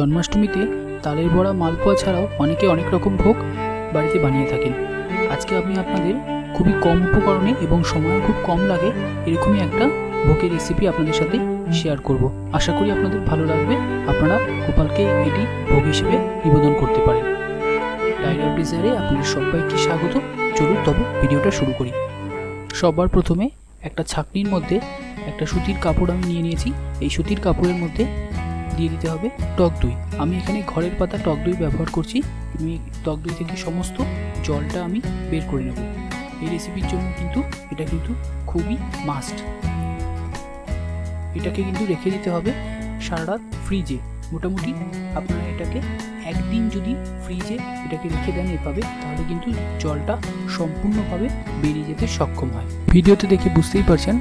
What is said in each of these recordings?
জন্মাষ্টমীতে তালের বড়া, মালপোয়া ছাড়াও অনেকে অনেক রকম ভোগ বাড়িতে বানিয়ে থাকেন। আজকে আমি আপনাদের খুবই কম উপকরণে এবং সময় খুব কম লাগে এরকমই একটা ভোগের রেসিপি আপনাদের সাথে শেয়ার করব। আশা করি আপনাদের ভালো লাগবে। আপনারা গোপালকে এটি ভোগ হিসেবে নিবেদন করতে পারেন। ডায়রি অফ ডিজায়ারে আপনাদের সবাইকে স্বাগত। চলুন তবে ভিডিওটা শুরু করি। সবার প্রথমে একটা ছাকনির মধ্যে একটা সুতির কাপড় আমি নিয়ে নিয়েছি। এই সুতির কাপড়ের মধ্যে দিয়ে দিতে হবে টক দই। আমি এখানে ঘরের পাতা টক দই ব্যবহার করছি। আমি টক দই থেকে সমস্ত জলটা আমি বের করে নেব। এই রেসিপির জন্য কিন্তু এটা কিন্তু খুবই মাস্ট এটাকে কিন্তু রেখে দিতে হবে সারা রাত ফ্রিজে মোটামুটি আপনারা এটাকে একদিন যদি ফ্রিজে এটাকে রেখে দেন এভাবে, তাহলে কিন্তু জলটা সম্পূর্ণভাবে বেরিয়ে যেতে সক্ষম হয়। ভিডিওতে দেখে বুঝতেই পারছেন,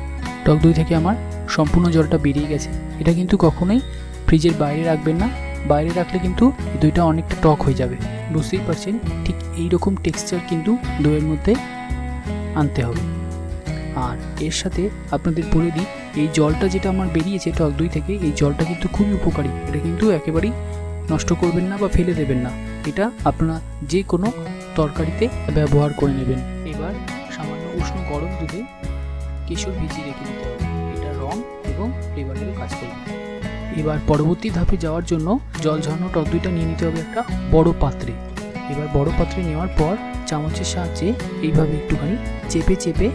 টক দই থেকে আমার সম্পূর্ণ জলটা বেরিয়ে গেছে। এটা কিন্তু কখনোই ফ্রিজের বাইরে রাখবেন না। বাইরে রাখলে কিন্তু দইটা অনেকটা টক হয়ে যাবে। বুঝতেই পারছেন? ঠিক এই রকম টেক্সচার কিন্তু দইয়ের মধ্যে আনতে হবে। আর এর সাথে আপনাদের বলে দিই, এই জলটা যেটা আমার বেরিয়েছে টক দই থেকে, এই জলটা কিন্তু খুবই উপকারী। এটা কিন্তু একেবারেই নষ্ট করবেন না বা ফেলে দেবেন না। এটা আপনারা যে কোনো তরকারিতে ব্যবহার করে নেবেন। এবার সামান্য উষ্ণ গরম দুধে কেশর ভিজিয়ে রেখে দিতে হবে। এটা রং এবং ফ্লেভারেরও কাজ করবে। এবার পরবর্তী ধাপে যাওয়ার জন্য জল ঝরানো টক দইটা নিয়ে নিতে হবে একটা বড় পাত্রে। এবার বড় পাত্রে নেওয়ার পর চামচের সাহায্যে এইভাবে একটুখানি চেপে চেপে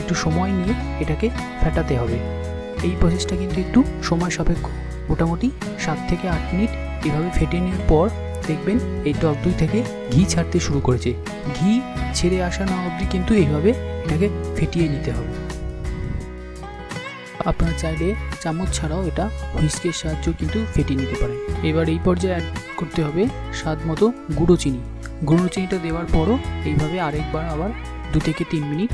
একটু সময় নিয়ে এটাকে ফেটাতে হবে। এই প্রসেসটা কিন্তু একটু সময় সাপেক্ষ। মোটামুটি সাত থেকে আট মিনিট এভাবে ফেটে নেওয়ার পর দেখবেন এই টক দই থেকে ঘি ছাড়তে শুরু করেছে। ঘি ছেড়ে আসা না অবধি কিন্তু এইভাবে এটাকে ফেটিয়ে নিতে হবে। আপনারা চাইলে চামচ ছাড়াও এটা হুইস্কের সাহায্যে কিন্তু ফেটিয়ে নিতে পারেন। এবার এই পর্যায়ে অ্যাড করতে হবে স্বাদ মতো গুঁড়ো চিনি। গুঁড়ো চিনিটা দেওয়ার পরও এইভাবে আরেকবার আবার দু থেকে তিন মিনিট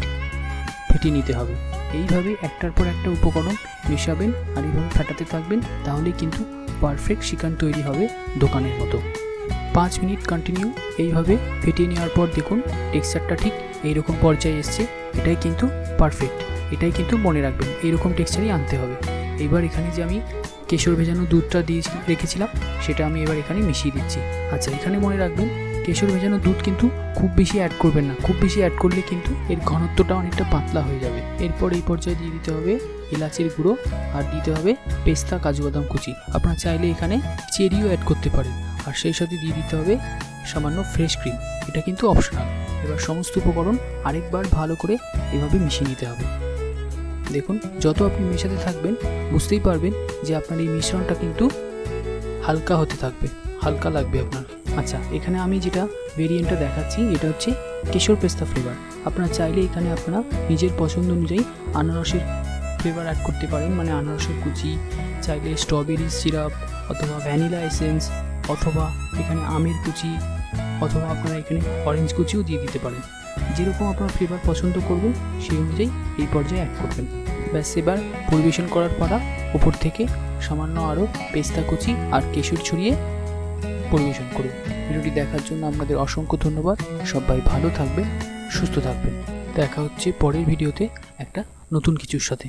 ফেটিয়ে নিতে হবে। এইভাবে একটার পর একটা উপকরণ মেশাবেন আর এইভাবে ফেটাতে থাকবেন, তাহলেই কিন্তু পারফেক্ট শিকান তৈরি হবে দোকানের মতো। পাঁচ মিনিট কন্টিনিউ এইভাবে ফেটিয়ে নেওয়ার পর দেখুন টেক্সচারটা ঠিক এইরকম পর্যায়ে এসছে, এটাই কিন্তু পারফেক্ট এটাই কিন্তু মনে রাখবেন, এরকম টেক্সচারই আনতে হবে। এবার এখানে যে আমি কেশর ভেজানো দুধটা দিয়ে রেখেছিলাম, সেটা আমি এবার এখানে মিশিয়ে দিচ্ছি। আচ্ছা এখানে মনে রাখবেন, কেশর ভেজানো দুধ কিন্তু খুব বেশি অ্যাড করবেন না। খুব বেশি অ্যাড করলে কিন্তু এর ঘনত্বটা অনেকটা পাতলা হয়ে যাবে। এরপর এই পর্যায়ে দিয়ে দিতে হবে এলাচের গুঁড়ো, আর দিতে হবে পেস্তা কাজু বাদাম কুচি। আপনারা চাইলে এখানে চেরিও অ্যাড করতে পারেন, আর সেই সাথে দিয়ে দিতে হবে সামান্য ফ্রেশ ক্রিম এটা কিন্তু অপশনাল এবার সমস্ত উপকরণ আরেকবার ভালো করে এভাবে মিশিয়ে নিতে হবে। দেখুন, যত আপনি মেশাতে থাকবেন, বুঝতেই পারবেন যে আপনার এই মিশ্রণটা কিন্তু হালকা হতে থাকবে, হালকা লাগবে আপনার। আচ্ছা এখানে আমি যেটা ভেরিয়েন্টটা দেখাচ্ছি, এটা হচ্ছে কেশর পেস্তা ফ্লেভার আপনারা চাইলে এখানে আপনারা নিজের পছন্দ অনুযায়ী আনারসের ফ্লেভার অ্যাড করতে পারেন মানে আনারসের কুচি, চাইলে স্ট্রবেরি সিরাপ অথবা ভ্যানিলা এসেন্স অথবা এখানে আমের কুচি অথবা আপনারা এখানে অরেঞ্জ কুচিও দিয়ে দিতে পারেন। যেরকম আপনার ফ্লেভার পছন্দ করবেন সেই অনুযায়ী এই পর্যায়ে অ্যাড করবেন। ব্যাস, এবার পরিবেশন করার পরা উপর থেকে সামান্য আরও পেস্তা কুচি আর কেশর ছড়িয়ে পরিবেশন করুন। ভিডিওটি দেখার জন্য আপনাদের অসংখ্য ধন্যবাদ। সবাই ভালো থাকবেন, সুস্থ থাকবেন। দেখা হচ্ছে পরের ভিডিওতে একটা নতুন কিছুর সাথে।